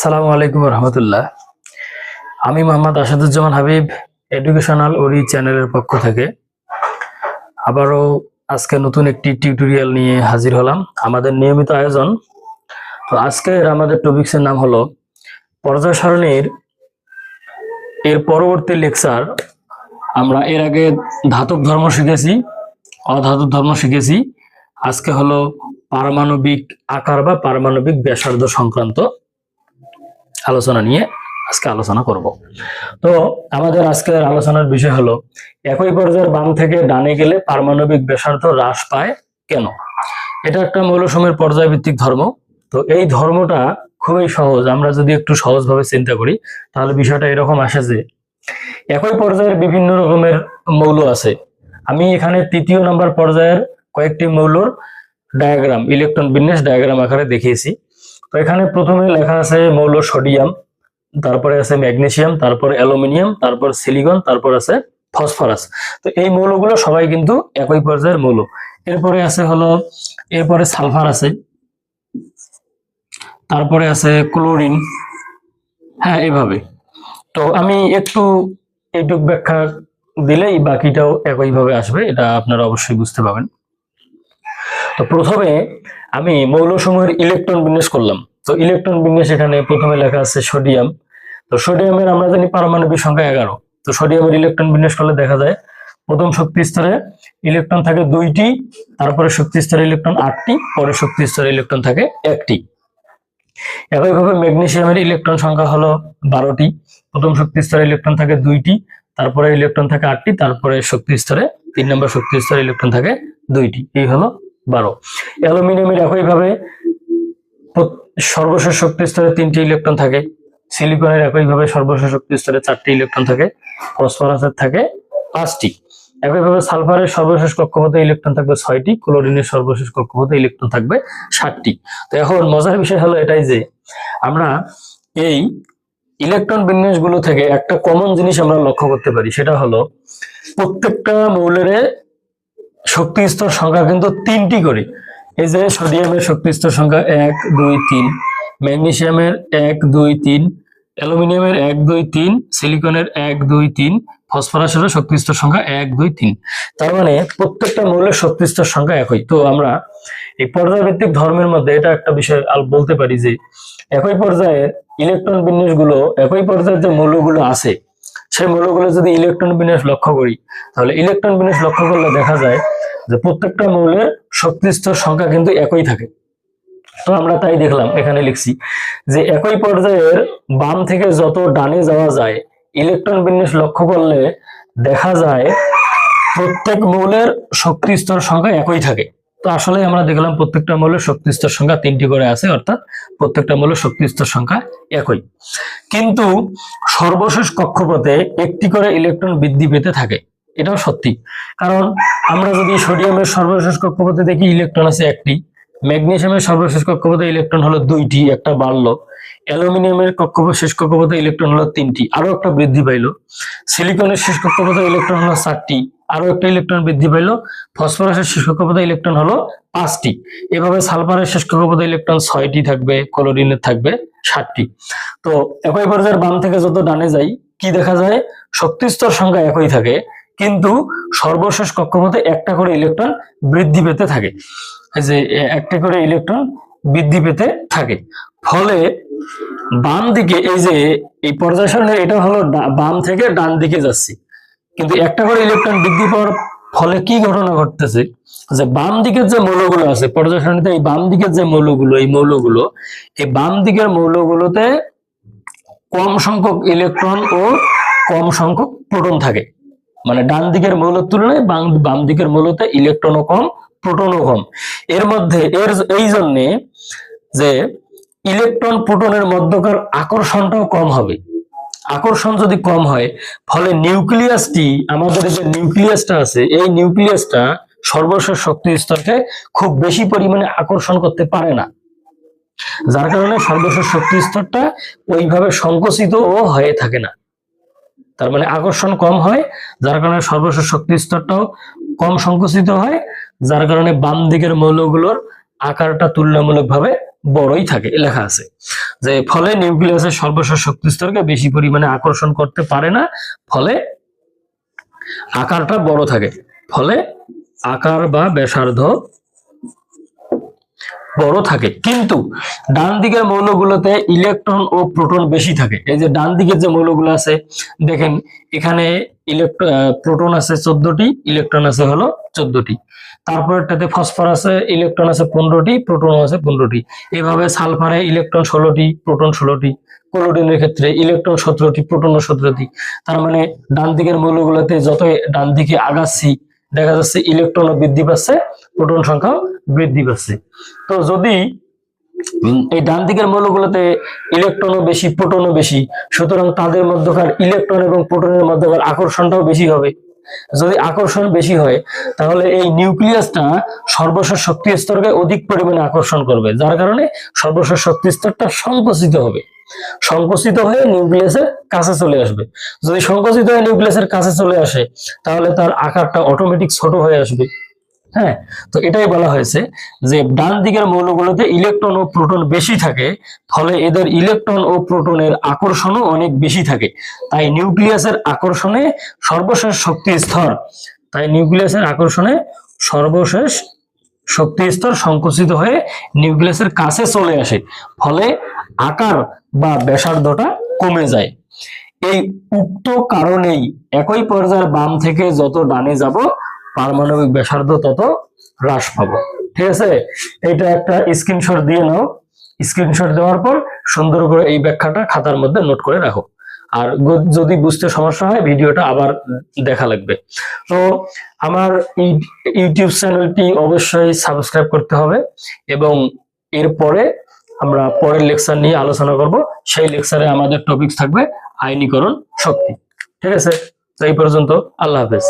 আসসালামু আলাইকুম রহমতুল্লাহ। আমি মোহাম্মদ আসাদুজ্জামান হাবিব, এডুকেশনাল ওরি চ্যানেলের পক্ষ থেকে। আবারও আজকে নতুন একটি টিউটোরিয়াল নিয়ে হাজির হলাম, আমাদের নিয়মিত আয়োজন। তো আজকের আমাদের টপিক্সের নাম হলো পর্যায় সারণীর এর পরবর্তী লেকচার। আমরা এর আগে ধাতব ধর্ম শিখেছি, অধাতব ধর্ম শিখেছি। আজকে হলো পারমাণবিক আকার বা পারমাণবিক ব্যাসার্ধ সংক্রান্ত আলোচনা নিয়ে আজকে আলোচনা করব। তো আমাদের আজকের আলোচনার বিষয় হলো, একই পর্যায়ের বাম থেকে ডানে গেলে পারমাণবিক ব্যাসার্ধ হ্রাস পায় কেন? এটা একটা মৌলসমের পর্যায়ভিত্তিক ধর্ম। তো এই ধর্মটা খুবই সহজ। আমরা যদি একটু সহজভাবে চিন্তা করি, তাহলে বিষয়টা এরকম আসে যে, একই পর্যায়ের বিভিন্ন রকমের মৌল আছে। আমি এখানে তৃতীয় নম্বর পর্যায়ের কয়েকটি মৌলর ডায়াগ্রাম ইলেকট্রন বিন্যাস ডায়াগ্রাম আকারে দেখিয়েছি। তো এখানে প্রথমে লেখা আছে মৌল সোডিয়াম, তারপরে আছে ম্যাগনেসিয়াম, তারপর অ্যালুমিনিয়াম, তারপর সিলিকন, তারপর আছে ফসফরাস। তো এই মৌলগুলো সবাই কিন্তু একই পর্যায়ের মৌল। এরপরে আছে হলো, এরপরে সালফার আছে, তারপরে আছে ক্লোরিন হ্যাঁ এভাবে তো আমি একটু এইটুক ব্যাখ্যা দিলেই বাকিটাও একইভাবে আসবে, এটা আপনারা অবশ্যই বুঝতে পারবেন। তো প্রথমে আমি মৌলসমূহের ইলেকট্রন বিন্যাস করলাম। তো ইলেকট্রন বিন্যাস এখানে প্রথমে লেখা আছে সোডিয়াম তো সোডিয়ামের আমরা জানি পারমাণবিক সংখ্যা এগারো। তো সোডিয়ামের ইলেকট্রন বিন্যাস করলে দেখা যায়, প্রথম শক্তি স্তরে ইলেকট্রন থাকে দুইটি, তারপরে শক্তি স্তরে ইলেকট্রন আটটি পরে শক্তি স্তরে ইলেকট্রন থাকে একটি। একইভাবে ম্যাগনেসিয়ামের ইলেকট্রন সংখ্যা হলো বারোটি। প্রথম শক্তি স্তরে ইলেকট্রন থাকে দুইটি, তারপরে ইলেকট্রন থাকে আটটি, তারপরে শক্তি স্তরে, তিন নম্বর শক্তি স্তরে ইলেকট্রন থাকে দুইটি। এই হলো বারো। অ্যালুমিনিয়ামের একইভাবে সর্বশেষ শক্তি স্তরে তিনটি ইলেকট্রন থাকে। সিলিকনের একইভাবে সর্বশেষ শক্তি স্তরে চারটি ইলেকট্রন থাকে। ফসফরাসের থাকে পাঁচটি। একইভাবে সালফারের সর্বশেষ কক্ষপথে ইলেকট্রন থাকবে ছয়টি, ক্লোরিনের সর্বশেষ কক্ষপথে ইলেকট্রন থাকবে ষাটটি তো এখন মজার বিষয় হলো এটাই যে, আমরা এই ইলেকট্রন বিন্যাসগুলো থেকে একটা কমন জিনিস আমরা লক্ষ্য করতে পারি। সেটা হলো প্রত্যেকটা মৌলের শক্তি স্তর সংখ্যা কিন্তু তিনটি করে। এই যে সোডিয়ামের শক্তি স্তর সংখ্যা এক, দুই, তিন ম্যাগনেসিয়ামের এক, দুই, তিন, অ্যালুমিনিয়ামের এক, দুই, তিন, সিলিকনের এক, দুই, তিন ফসফরাসের শক্তি স্তর সংখ্যা এক, দুই, তিন। তার মানে প্রত্যেকটা মৌলের শক্তি স্তর সংখ্যা একই। তো আমরা এই পর্যায়ভিত্তিক ধর্মের মধ্যে এটা একটা বিষয় বলতে পারি যে, একই পর্যায়ে ইলেকট্রন বিন্যাসগুলো, একই পর্যায়ের যে মৌলগুলো আছে সেই মৌলগুলো যদি ইলেকট্রন বিন্যাস লক্ষ্য করি, তাহলে ইলেকট্রন বিন্যাস লক্ষ্য করলে দেখা যায় যে প্রত্যেকটা মৌলের শক্তি স্তর সংখ্যা কিন্তু একই থাকে। তো আমরা তাই দেখলাম, এখানে লিখছি যে একই পর্যায়ের বাম থেকে যত ডানে যাওয়া যায় ইলেকট্রন বিন্যাস লক্ষ্য করলে দেখা যায় প্রত্যেক মৌলের শক্তি স্তর সংখ্যা একই থাকে। তো আসলে আমরা দেখলাম প্রত্যেকটা মৌলের শক্তি স্তর সংখ্যা তিনটি করে আছে, অর্থাৎ প্রত্যেকটা মৌলের শক্তি স্তর সংখ্যা একই। কিন্তু সর্বশেষ কক্ষপথে একটি করে ইলেকট্রন বৃদ্ধি পেতে থাকে, এটাও সত্যি। কারণ আমরা যদি সোডিয়ামের সর্বশেষ কক্ষপথে দেখি ইলেকট্রন আছে একটি ম্যাগনেসিয়ামের সর্বশেষ কক্ষপথে ইলেকট্রন হলো দুইটি, একটা বাড়লো। অ্যালুমিনিয়ামের কক্ষপথ শেষ কক্ষপথে ইলেকট্রন হলো তিনটি আরও একটা বৃদ্ধি পাইলো। সিলিকনের শেষ কক্ষপথে ইলেকট্রন হলো চারটি আরও একটা ইলেকট্রন বৃদ্ধি পাইলো। ফসফরাসের শেষ কক্ষপথে ইলেকট্রন হলো পাঁচটি। এভাবে সালফারের শেষ কক্ষপথে ইলেকট্রন ছয়টি থাকবে ক্লোরিনের থাকবে ষাটটি তো একই পর্যায়ের বাম থেকে যত ডানে যাই, কি দেখা যায়? শক্তি স্তর সংখ্যা একই থাকে, কিন্তু সর্বশেষ কক্ষপথে একটা করে ইলেকট্রন বৃদ্ধি পেতে থাকে। যে একটা করে ইলেকট্রন বৃদ্ধি পেতে থাকে। ফলে বাম দিকে এই যে, এই পর্যায় এটা হলো বাম থেকে ডান দিকে যাচ্ছি। কিন্তু একটা করে ইলেকট্রন বৃদ্ধি পাওয়ার ফলে কি ঘটনা ঘটতেছে? যে বাম দিকের যে মৌলগুলো আছে পর্যায় এই বাম দিকের যে মৌলগুলো, এই মৌলগুলো, এই বাম দিকের মৌলগুলোতে কম সংখ্যক ইলেকট্রন ও কম সংখ্যক প্রোটন থাকে। মানে ডান দিকের মৌলের তুলনায় বাম বাম দিকের মৌলতে ইলেকট্রনও কম প্রোটনও কম। এর মধ্যে এর, এই জন্যে যে ইলেকট্রন প্রোটনের মধ্যকার আকর্ষণটাও কম হবে। আকর্ষণ যদি কম হয়, ফলে নিউক্লিয়াসটি আমাদের যে নিউক্লিয়াসটা আছে, এই নিউক্লিয়াসটা সর্বশেষ শক্তি স্তরকে খুব বেশি পরিমাণে আকর্ষণ করতে পারে না। যার কারণে সর্বশেষ শক্তি স্তরটা ওইভাবে সংকুচিত ও হয়ে থাকে না। তার মানে আকর্ষণ কম হয়, যার কারণে সর্বশেষ শক্তি স্তরটাও কম সংকুচিত হয়, যার কারণে বাম দিকের মৌলগুলোর আকারটা তুলনামূলকভাবে বড়ই থাকে, লেখা আছে। যে ফলে নিউক্লিয়াসের সর্বশেষ শক্তি স্তরকে বেশি পরিমাণে আকর্ষণ করতে পারে না, ফলে আকারটা বড় থাকে। ফলে আকার বা ব্যাসার্ধ বড় থাকে। কিন্তু ডান দিকের মৌলগুলোতে ইলেকট্রন ও প্রোটন বেশি থাকে। এই যে ডান দিকের যে মৌলগুলো আছে, দেখেন এখানে ইলেকট্রন প্রোটন আছে চোদ্দটি ইলেকট্রন আছে হলো চোদ্দটি। তারপরটাতে আছে ইলেকট্রন আছে পনেরোটি প্রোটন আছে পনেরোটি। এভাবে সালফারে ইলেকট্রন ষোলোটি প্রোটন ষোলোটি। কোলোডিনের ক্ষেত্রে ইলেকট্রন সতেরোটি প্রোটন সতেরোটি। তার মানে ডান দিকের মৌলগুলোতে যত ডান দিকে আগাচ্ছি, দেখা যাচ্ছে ইলেকট্রনও বৃদ্ধি পাচ্ছে প্রোটন সংখ্যাও বৃদ্ধি পাচ্ছে তো যদি এই ডান দিকের মৌলগুলোতে ইলেকট্রনও বেশি, প্রোটনও বেশি, সুতরাং তাদের মধ্যকার ইলেকট্রন এবং প্রোটনের মধ্যকার আকর্ষণটাও বেশি হবে। যদি আকর্ষণ বেশি হয়, তাহলে এই নিউক্লিয়াসটা সর্বশেষ শক্তি স্তরকে অধিক পরিমাণে আকর্ষণ করবে, যার কারণে সর্বশেষ শক্তি স্তরটা সংকুচিত হবে। সংকুচিত হয়ে নিউক্লিয়াসের কাছে চলে আসবে। যদি সংকুচিত হয়ে নিউক্লিয়াসের কাছে চলে আসে, তাহলে তার আকারটা অটোমেটিক ছোট হয়ে আসবে। হ্যাঁ? তো এটাই বলা হয়েছে যে ডান দিকের মৌলগুলোতে ইলেকট্রন ও প্রোটন বেশি থাকে, ফলে এদের ইলেকট্রন ও প্রোটনের আকর্ষণও অনেক বেশি থাকে। তাই নিউক্লিয়াসের আকর্ষণে সর্বশেষ শক্তি স্তর, তাই নিউক্লিয়াসের আকর্ষণে সর্বশেষ শক্তি স্তর সংকুচিত হয়ে নিউক্লিয়াসের কাছে চলে আসে, ফলে আকার বা ব্যাসার্ধটা কমে যায়। এই উক্ত কারণেই একই পর্যায়ের বাম থেকে যত ডানে যাব পারমাণবিক ব্যাসার্ধ তত হ্রাস পাবো। ঠিক আছে? এটা একটা স্ক্রিনশট দিয়ে নাও। স্ক্রিনশট দেওয়ার পর সুন্দর করে এই ব্যাখ্যাটা খাতার মধ্যে নোট করে রাখো। আর যদি বুঝতে সমস্যা হয়, ভিডিওটা আবার দেখা লাগবে। তো আমার ইউটিউব চ্যানেলটি অবশ্যই সাবস্ক্রাইব করতে হবে এবং এরপরে আমরা পরের লেকচার নিয়ে আলোচনা করব। সেই লেকচারে আমাদের টপিক থাকবে আইনীকরণ শক্তি। ঠিক আছে? তো এই পর্যন্ত আল্লাহ হাফেজ।